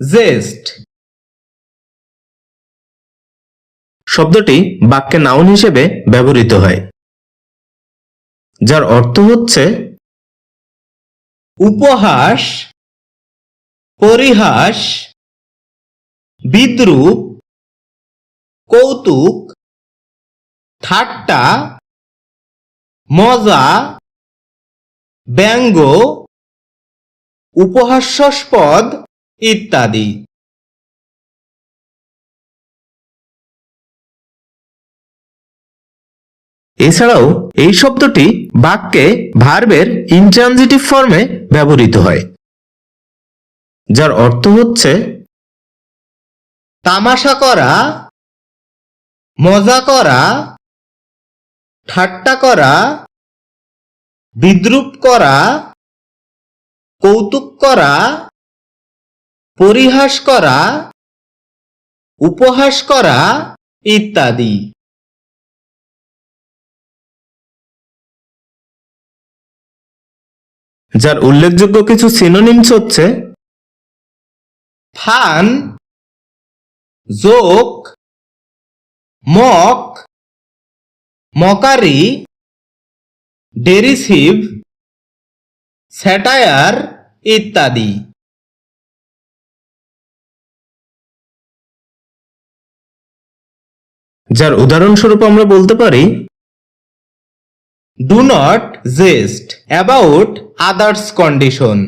জেস্ট শব্দটি বাক্যে নাউন হিসেবে ব্যবহৃত হয়, যার অর্থ হচ্ছে উপহাস, পরিহাস, বিদ্রুপ, কৌতুক, ঠাট্টা, মজা, ব্যঙ্গ, উপহাস্যস্পদ ইত্যাদি। এছাড়াও এই শব্দটি বাক্যে ভার্বের ইনট্রানজিটিভ ফর্মে ব্যবহৃত হয়, যার অর্থ হচ্ছে তামাশা করা, মজা করা, ঠাট্টা করা, বিদ্রুপ করা, কৌতুক করা পরিহাস করা, উপহাস করা ইত্যাদি। যার উল্লেখযোগ্য কিছু সিনোনিমস হচ্ছে fun, joke, mock, mockery, derisive, satire ইত্যাদি। যার উদাহরণস্বরূপ আমরা বলতে পারি do not jest about others condition